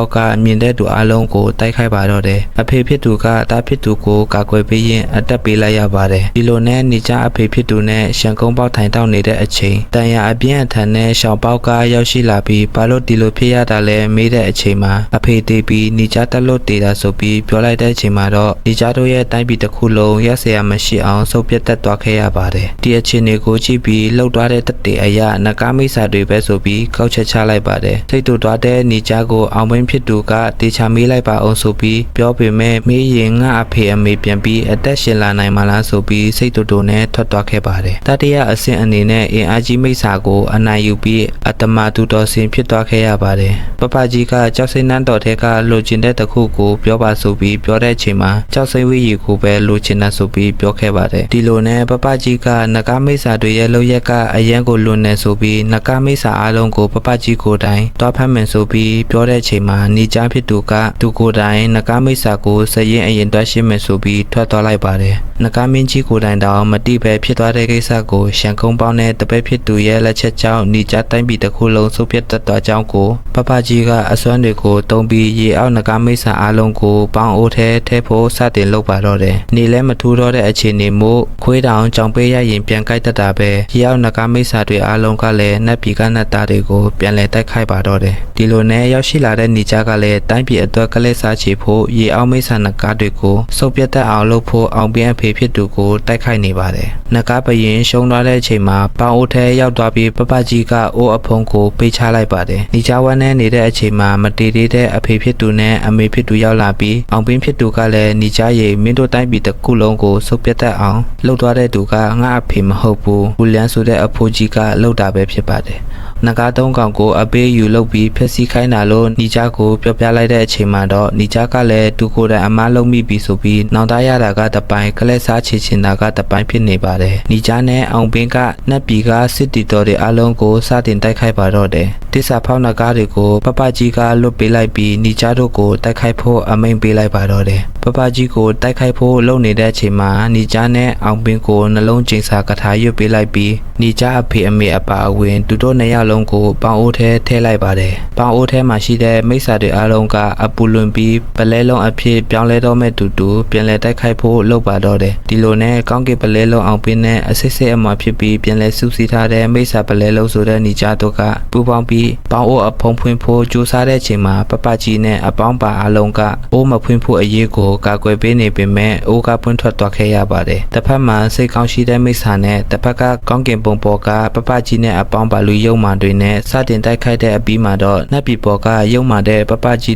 အောက်ကအမြင်တဲ့သူအလုံးကိုတိုက်ခိုက်ပါတော့တယ်အဖေဖြစ်သူကတားဖြစ်သူကိုကာကွယ်ပေးရင်းအတက်ပေးလိုက်ရပါတယ်ဒီလိုနဲ့နေကြအဖေဖြစ်သူနဲ့ရှန်ကုန်းပေါက်ထိုင်တောက်နေတဲ့အချိန်တန်ရာအပြင်းအထန်နဲ့ရှောင်းပေါက်ကရောက်ရှိလာပြီးဘာလို့ဒီလိုဖြစ်ရတာလဲမေးတဲ့အချိန်မှာအဖေတေးပြီးနေကြတက်လို့တေးတာဆိုပြီးပြောလိုက်တဲ့အချိန်မှာတော့နေကြတို့ရဲ့တိုင်းပြည်တစ်ခုလုံးရက်စရာမရှိအောင်စုပ်ပြတ်တက်သွားခဲ့ရပါတယ်ဒီအချိန်တွေကိုကြည့်ပြီးလှုပ်သွားတဲ့တက်တေအရာနဂါမိတ်စာတွေပဲဆိုပြီးကောက်ချက်ချလိုက်ပါတယ်စိတ်တူသွားတဲ့နေကြကိုအောင်ပင်းဖြစ်သူကတေချာမေးလိုက်ပါအောင်ဆိုပြီးပြောပေမဲ့မေးရင်ငါအဖေအမေပြန်ပြီးအသက်ရှင်လာနိုင်မလားဆိုပြီးစိတ်တူတူနဲ့ထွက်သွားခဲ့ပါတယ်တတိယအဆင့်အနေနဲ့အင်အားကြီးမိတ်စာကိုအနိုင်ယူပြီးအတ္တမတူတော်စင်ဖြစ်သွားခဲ့ရပါတယ်ပပကြီးကကြောက်စိမ့်နှန်းတော်ထဲကလိုချင်တဲ့တစ်ခုကိုပြောပါဆိုပြီးပြောတဲ့အချိန်မှာကြောက်စိမ့်ဝိရီကိုပဲလိုချင်တာဆိုပြီးပြောခဲ့ပါတယ်ဒီလိုနဲ့ပပကြီးကနဂါမိတ်စာတွေရဲ့လောက်ရက်ကအရန်ကိုလွန်နေဆိုပြီးနဂါမိတ်စာအားလုံးကိုပပကြီးကိုယ်တိုင်တွားဖမ်းမယ်ဆိုပြီးပြောတဲ့အချိန်မှာနေကြဖြစ်သူကသူကိုယ်တိုင်နဂါမိတ်စာကိုစရင်အရင်တွားရှင်းမယ်ဆိုပြီးထွက်သွားလိုက်ပါတယ်နဂါမင်းကြီးကိုယ်တိုင်တောင်မတိပဲဖြစ်သွားတဲ့ကိစ္စကိုရှန်ကုန်းပေါင်းနဲ့တပည့်ဖြစ်သူရဲ့လက်ချက်ကြောင့်နေကြတိုင်းပြည်တစ်ခုလုံးဆုတ်ပြတ်တက်သွားကြောင်းကိုပပကြီးကအစွမ်းတွေကိုတုံးပြီးရေအောက်နဂါမိတ်စာအားလုံးကိုပေါင်းအိုးထဲထဲဖို့စတင်လုပ်ပါတော့တယ်နေလဲမထူးတော့တဲ့အခြေအနေမို့ခွေးတောင်ကြောင်ပေးရရင်ပြန်ကြိုက်တတ်တာပဲရေအောက်နဂါမိတ်စာတွေအားလုံးကလည်းနတ်ပြည်ကနတ်သားတွေကိုပြန်လဲတိုက်ခိုက်ပါတော့တယ်ဒီလိုနဲ့ရောက်ရှိလာတဲ့နေကြကလည်းတိုင်းပြည်အတွက်ကလေးစားချေဖို့ရေအောက်မိတ်စာနဂါတွေကိုစုပ်ပြတ်တက်အောင်လုပ်ဖို့အောင်ပြန်အဖေဖြစ်သူကိုတိုက်ခိုက်နေပါတယ်နဂါပရင်ရှုံးသွားတဲ့အချိန်မှာပေါင်အိုးထဲရောက်သွားပြီးပပကြီးကအိုးအဖုံးကိုပေးချလိုက်ပါတယ်နေကြဝမ်းနဲ့နေတဲ့အချိန်မှာမတည်သေးတဲ့အဖေဖြစ်သူနဲ့အမေဖြစ်သူရောက်လာပြီးအောင်ပင်းဖြစ်သူကလည်းနေကြရေမင်းတို့တိုင်းပြည်တစ်ခုလုံးကိုစုပ်ပြတ်တက်အောင်လှုပ်သွားတဲ့သူကငါအဖေမဟုတ်ဘူးဘူးလန်းဆိုတဲ့အဖိုးကြီးကလှုပ်တာပဲဖြစ်ပါတယ်နဂါသုံးကောင်ကိုအပေးယူလုပ်ပြီးဖျက်ဆီးခိုင်းတာလို့ညီကြကိုပြောပြလိုက်တဲ့အချိန်မှာတော့ညီကြကလည်းသူကိုယ်တိုင်အမားလုံးမိပြီဆိုပြီးနောင်တရတာကတပိုင်းကလက်စားချေချင်တာကတပိုင်းဖြစ်နေပါတယ်ညီကြနဲ့အောင်ပင်းကနတ်ပြည်ကစစ်တီတော်တွေအလုံးကိုစတင်တိုက်ခိုက်ပါတော့တယ်တစ္ဆာဖောက်နဂါတွေကိုပပကြီးကလွတ်ပေးလိုက်ပြီးညီကြတို့ကိုတိုက်ခိုက်ဖို့အမိန်ပေးလိုက်ပါတော့တယ်ပပကြီးကိုတိုက်ခိုက်ဖို့လုပ်နေတဲ့အချိန်မှာညီကြနဲ့အောင်ပင်းကိုနှလုံးကျိန်စာကထာရွတ်ပေးလိုက်ပြီးညီကြအဖေအမေအပါအဝင်သူတို့နှစ်ယောက်လုံးကိုပေါင်အိုးထဲထည့်လိုက်ပါတယ်ပေါင်အိုးထဲမှာရှိတဲ့မိစ္ဆာတွေအားလုံးကအပူလွန်ပြီးပလဲလုံးအဖြစ်ပြောင်းလဲတော့မဲ့တူတူပြန်လဲတိုက်ခိုက်ဖို့လုပ်ပါတော့တယ်ဒီလိုနဲ့ကောင်းကင်ပလဲလုံးအောင်ပင်းနဲ့အစစ်စစ်အမှဖြစ်ပြီးပြန်လဲစူးစီးထားတဲ့မိစ္ဆာပလဲလုံးဆိုတဲ့ညီကြတို့ကပူပေါင်းပြီးပေါင်အိုးအဖုံဖွင့်ဖို့ကြိုးစားတဲ့အချိန်မှာပပကြီးနဲ့အပေါင်းပါအားလုံးကအိုးမဖွင့်ဖို့အရေးကိုကာကွယ်ပေးနေပေမဲ့အိုးကပွင့်ထွက်သွားခဲ့ရပါတယ်တစ်ဖက်မှာစိတ်ကောင်းရှိတဲ့မိစ္ဆာနဲ့တစ်ဖက်ကကောင်းကင်ပုံပေါ်ကပပကြီးနဲ့အပေါင်းပါလူယုံမာတွေနဲ့စတင်တိုက်ခိုက်တဲ့အပြီးမှာတော့နတ်ပြည်ပေါ်ကယုံမာတဲ့ပပကြီး